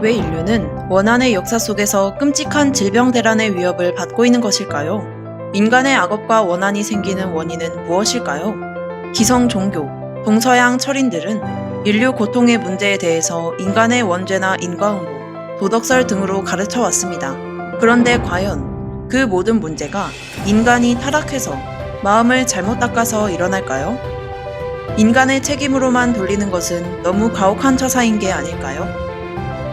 왜 인류는 원한의 역사 속에서 끔찍한 질병 대란의 위협을 받고 있는 것일까요? 인간의 악업과 원한이 생기는 원인은 무엇일까요? 기성 종교, 동서양 철인들은 인류 고통의 문제에 대해서 인간의 원죄나 인과응보, 도덕설 등으로 가르쳐 왔습니다. 그런데 과연 그 모든 문제가 인간이 타락해서 마음을 잘못 닦아서 일어날까요? 인간의 책임으로만 돌리는 것은 너무 가혹한 처사인 게 아닐까요?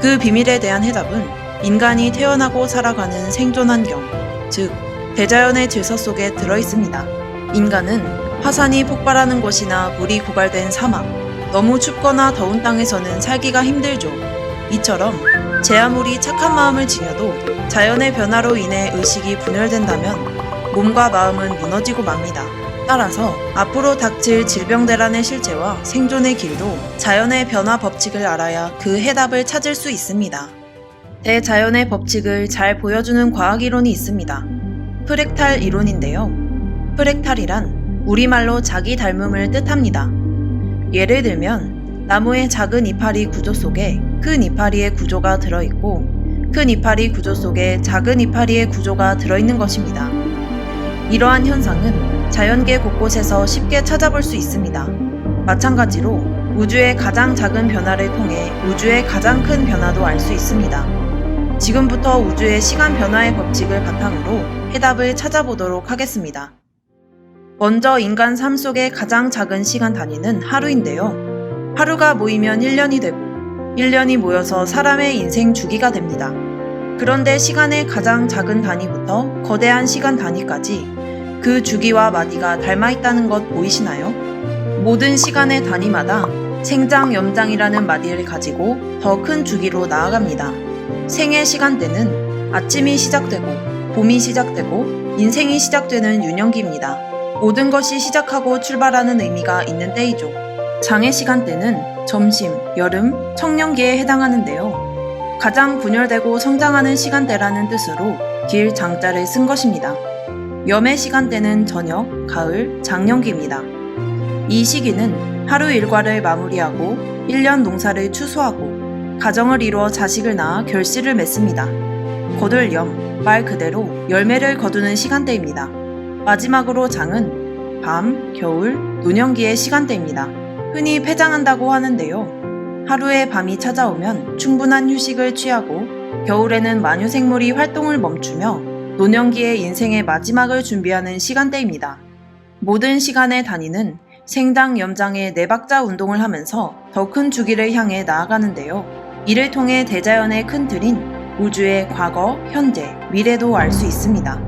그 비밀에 대한 해답은 인간이 태어나고 살아가는 생존 환경, 즉, 대자연의 질서 속에 들어 있습니다. 인간은 화산이 폭발하는 곳이나 물이 고갈된 사막, 너무 춥거나 더운 땅에서는 살기가 힘들죠. 이처럼 제 아무리 착한 마음을 지녀도 자연의 변화로 인해 의식이 분열된다면 몸과 마음은 무너지고 맙니다. 따라서 앞으로 닥칠 질병 대란의 실체와 생존의 길도 자연의 변화 법칙을 알아야 그 해답을 찾을 수 있습니다. 대자연의 법칙을 잘 보여주는 과학 이론이 있습니다. 프렉탈 이론인데요. 프렉탈이란 우리말로 자기 닮음을 뜻합니다. 예를 들면 나무의 작은 이파리 구조 속에 큰 이파리의 구조가 들어있고 큰 이파리 구조 속에 작은 이파리의 구조가 들어있는 것입니다. 이러한 현상은 자연계 곳곳에서 쉽게 찾아볼 수 있습니다. 마찬가지로 우주의 가장 작은 변화를 통해 우주의 가장 큰 변화도 알 수 있습니다. 지금부터 우주의 시간 변화의 법칙을 바탕으로 해답을 찾아보도록 하겠습니다. 먼저 인간 삶 속의 가장 작은 시간 단위는 하루인데요. 하루가 모이면 1년이 되고 1년이 모여서 사람의 인생 주기가 됩니다. 그런데 시간의 가장 작은 단위부터 거대한 시간 단위까지 그 주기와 마디가 닮아 있다는 것 보이시나요? 모든 시간의 단위마다 생장, 염장이라는 마디를 가지고 더 큰 주기로 나아갑니다. 생의 시간대는 아침이 시작되고 봄이 시작되고 인생이 시작되는 유년기입니다. 모든 것이 시작하고 출발하는 의미가 있는 때이죠. 장의 시간대는 점심, 여름, 청년기에 해당하는데요. 가장 분열되고 성장하는 시간대라는 뜻으로 길 장자를 쓴 것입니다. 염의 시간대는 저녁, 가을, 장년기입니다. 이 시기는 하루 일과를 마무리하고 1년 농사를 추수하고 가정을 이루어 자식을 낳아 결실을 맺습니다. 거들염, 말 그대로 열매를 거두는 시간대입니다. 마지막으로 장은 밤, 겨울, 노년기의 시간대입니다. 흔히 폐장한다고 하는데요. 하루에 밤이 찾아오면 충분한 휴식을 취하고 겨울에는 마녀생물이 활동을 멈추며 노년기의 인생의 마지막을 준비하는 시간대입니다. 모든 시간의 단위는 생당 염장의 네 박자 운동을 하면서 더 큰 주기를 향해 나아가는데요. 이를 통해 대자연의 큰 틀인 우주의 과거, 현재, 미래도 알 수 있습니다.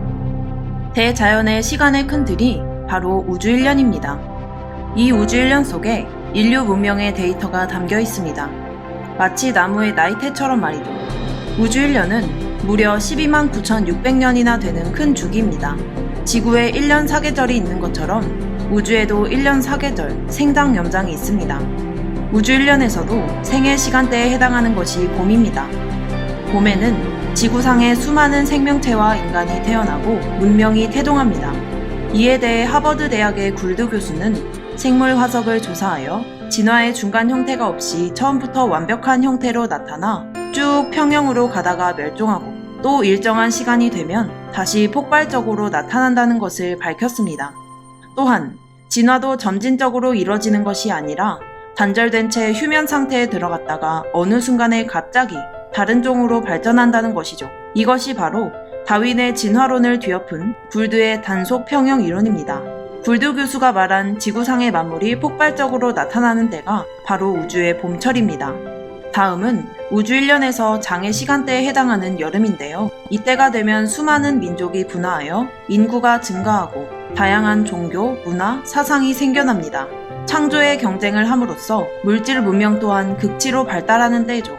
대자연의 시간의 큰 틀이 바로 우주 1년입니다. 이 우주 1년 속에 인류 문명의 데이터가 담겨 있습니다. 마치 나무의 나이테처럼 말이죠. 우주 1년은 무려 12만 9,600년이나 되는 큰 주기입니다. 지구에 1년 사계절이 있는 것처럼 우주에도 1년 사계절, 생장 염장이 있습니다. 우주 1년에서도 생애 시간대에 해당하는 것이 봄입니다. 봄에는 지구상의 수많은 생명체와 인간이 태어나고 문명이 태동합니다. 이에 대해 하버드 대학의 굴드 교수는 생물 화석을 조사하여 진화의 중간 형태가 없이 처음부터 완벽한 형태로 나타나 쭉 평형으로 가다가 멸종하고 또 일정한 시간이 되면 다시 폭발적으로 나타난다는 것을 밝혔습니다. 또한 진화도 점진적으로 이뤄지는 것이 아니라 단절된 채 휴면 상태에 들어갔다가 어느 순간에 갑자기 다른 종으로 발전한다는 것이죠. 이것이 바로 다윈의 진화론을 뒤엎은 굴드의 단속 평형 이론입니다. 굴드 교수가 말한 지구상의 만물이 폭발적으로 나타나는 때가 바로 우주의 봄철입니다. 다음은 우주 1년에서 장의 시간대에 해당하는 여름인데요. 이때가 되면 수많은 민족이 분화하여 인구가 증가하고 다양한 종교, 문화, 사상이 생겨납니다. 창조의 경쟁을 함으로써 물질 문명 또한 극치로 발달하는 때죠.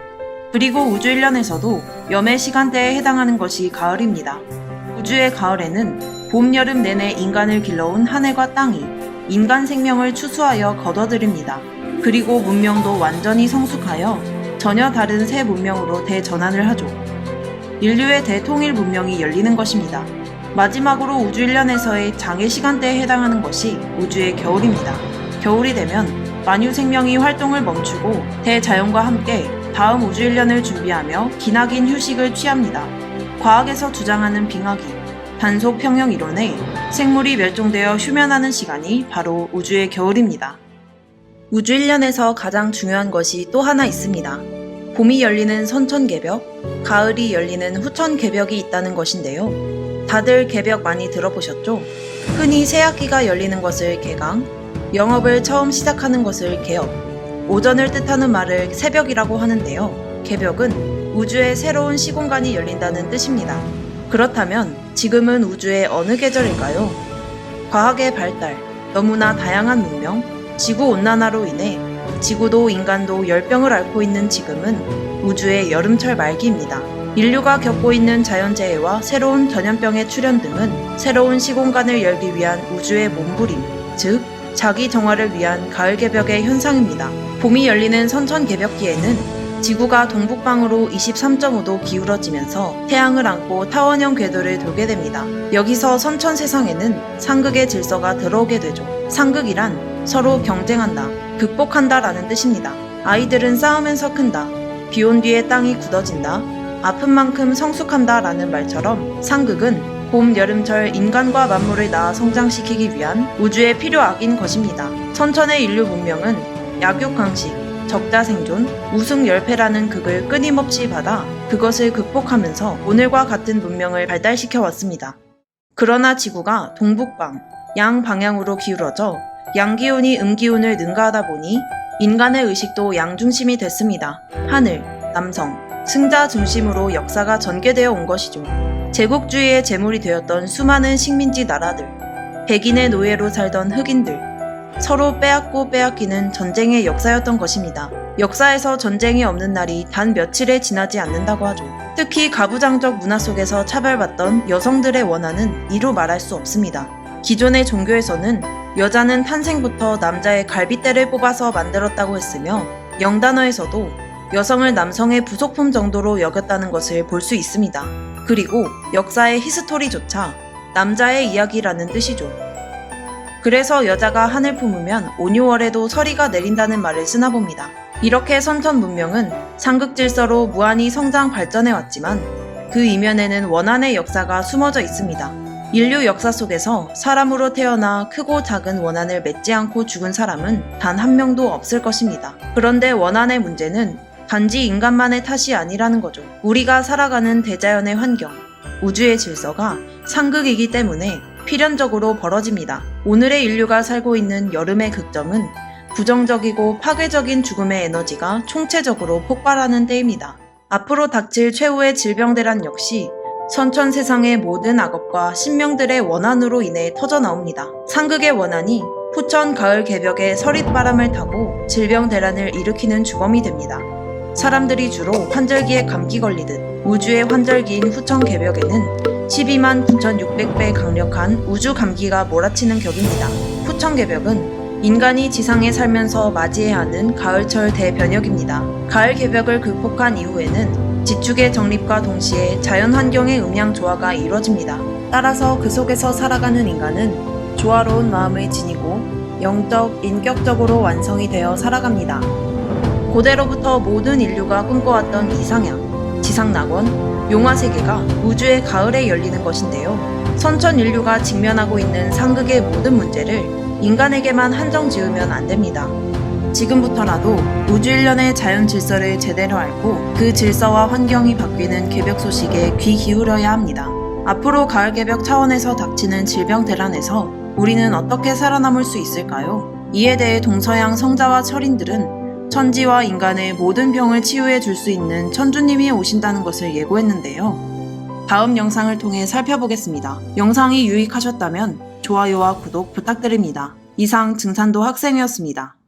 그리고 우주 1년에서도 염의 시간대에 해당하는 것이 가을입니다. 우주의 가을에는 봄, 여름 내내 인간을 길러온 하늘과 땅이 인간 생명을 추수하여 거둬들입니다. 그리고 문명도 완전히 성숙하여 전혀 다른 새 문명으로 대전환을 하죠. 인류의 대통일 문명이 열리는 것입니다. 마지막으로 우주 1년에서의 장애 시간대에 해당하는 것이 우주의 겨울입니다. 겨울이 되면 만유 생명이 활동을 멈추고 대자연과 함께 다음 우주 1년을 준비하며 기나긴 휴식을 취합니다. 과학에서 주장하는 빙하기, 단속 평형 이론에 생물이 멸종되어 휴면하는 시간이 바로 우주의 겨울입니다. 우주 1년에서 가장 중요한 것이 또 하나 있습니다. 봄이 열리는 선천개벽, 가을이 열리는 후천개벽이 있다는 것인데요. 다들 개벽 많이 들어보셨죠? 흔히 새학기가 열리는 것을 개강, 영업을 처음 시작하는 것을 개업, 오전을 뜻하는 말을 새벽이라고 하는데요. 개벽은 우주의 새로운 시공간이 열린다는 뜻입니다. 그렇다면 지금은 우주의 어느 계절일까요? 과학의 발달, 너무나 다양한 문명, 지구 온난화로 인해 지구도 인간도 열병을 앓고 있는 지금은 우주의 여름철 말기입니다. 인류가 겪고 있는 자연재해와 새로운 전염병의 출현 등은 새로운 시공간을 열기 위한 우주의 몸부림, 즉 자기 정화를 위한 가을 개벽의 현상입니다. 봄이 열리는 선천 개벽기에는 지구가 동북방으로 23.5도 기울어지면서 태양을 안고 타원형 궤도를 돌게 됩니다. 여기서 선천 세상에는 상극의 질서가 들어오게 되죠. 상극이란 서로 경쟁한다, 극복한다 라는 뜻입니다. 아이들은 싸우면서 큰다. 비온 뒤에 땅이 굳어진다. 아픈 만큼 성숙한다 라는 말처럼 상극은 봄, 여름철 인간과 만물을 낳아 성장시키기 위한 우주의 필요악인 것입니다. 천천의 인류 문명은 약육강식, 적자 생존, 우승 열패라는 극을 끊임없이 받아 그것을 극복하면서 오늘과 같은 문명을 발달시켜 왔습니다. 그러나 지구가 동북방, 양 방향으로 기울어져 양기운이 음기운을 능가하다 보니 인간의 의식도 양중심이 됐습니다. 하늘, 남성, 승자 중심으로 역사가 전개되어 온 것이죠. 제국주의의 제물이 되었던 수많은 식민지 나라들, 백인의 노예로 살던 흑인들, 서로 빼앗고 빼앗기는 전쟁의 역사였던 것입니다. 역사에서 전쟁이 없는 날이 단 며칠에 지나지 않는다고 하죠. 특히 가부장적 문화 속에서 차별받던 여성들의 원한은 이루 말할 수 없습니다. 기존의 종교에서는 여자는 탄생부터 남자의 갈빗대를 뽑아서 만들었다고 했으며 영단어에서도 여성을 남성의 부속품 정도로 여겼다는 것을 볼 수 있습니다. 그리고 역사의 히스토리조차 남자의 이야기라는 뜻이죠. 그래서 여자가 한을 품으면 온유월에도 서리가 내린다는 말을 쓰나 봅니다. 이렇게 선천 문명은 상극 질서로 무한히 성장 발전해 왔지만 그 이면에는 원한의 역사가 숨어져 있습니다. 인류 역사 속에서 사람으로 태어나 크고 작은 원한을 맺지 않고 죽은 사람은 단 한 명도 없을 것입니다. 그런데 원한의 문제는 단지 인간만의 탓이 아니라는 거죠. 우리가 살아가는 대자연의 환경, 우주의 질서가 상극이기 때문에 필연적으로 벌어집니다. 오늘의 인류가 살고 있는 여름의 극점은 부정적이고 파괴적인 죽음의 에너지가 총체적으로 폭발하는 때입니다. 앞으로 닥칠 최후의 질병대란 역시 선천 세상의 모든 악업과 신명들의 원한으로 인해 터져 나옵니다. 상극의 원한이 후천 가을 개벽의 서릿바람을 타고 질병 대란을 일으키는 주범이 됩니다. 사람들이 주로 환절기에 감기 걸리듯 우주의 환절기인 후천 개벽에는 12만 9,600배 강력한 우주 감기가 몰아치는 격입니다. 후천 개벽은 인간이 지상에 살면서 맞이해야 하는 가을철 대변혁입니다. 가을 개벽을 극복한 이후에는 지축의 정립과 동시에 자연 환경의 음양 조화가 이루어집니다. 따라서 그 속에서 살아가는 인간은 조화로운 마음을 지니고 영적, 인격적으로 완성이 되어 살아갑니다. 고대로부터 모든 인류가 꿈꿔왔던 이상향, 지상낙원, 용화세계가 우주의 가을에 열리는 것인데요. 선천 인류가 직면하고 있는 상극의 모든 문제를 인간에게만 한정 지으면 안 됩니다. 지금부터라도 우주 일련의 자연 질서를 제대로 알고 그 질서와 환경이 바뀌는 개벽 소식에 귀 기울여야 합니다. 앞으로 가을 개벽 차원에서 닥치는 질병 대란에서 우리는 어떻게 살아남을 수 있을까요? 이에 대해 동서양 성자와 철인들은 천지와 인간의 모든 병을 치유해 줄 수 있는 천주님이 오신다는 것을 예고했는데요. 다음 영상을 통해 살펴보겠습니다. 영상이 유익하셨다면 좋아요와 구독 부탁드립니다. 이상 증산도 학생이었습니다.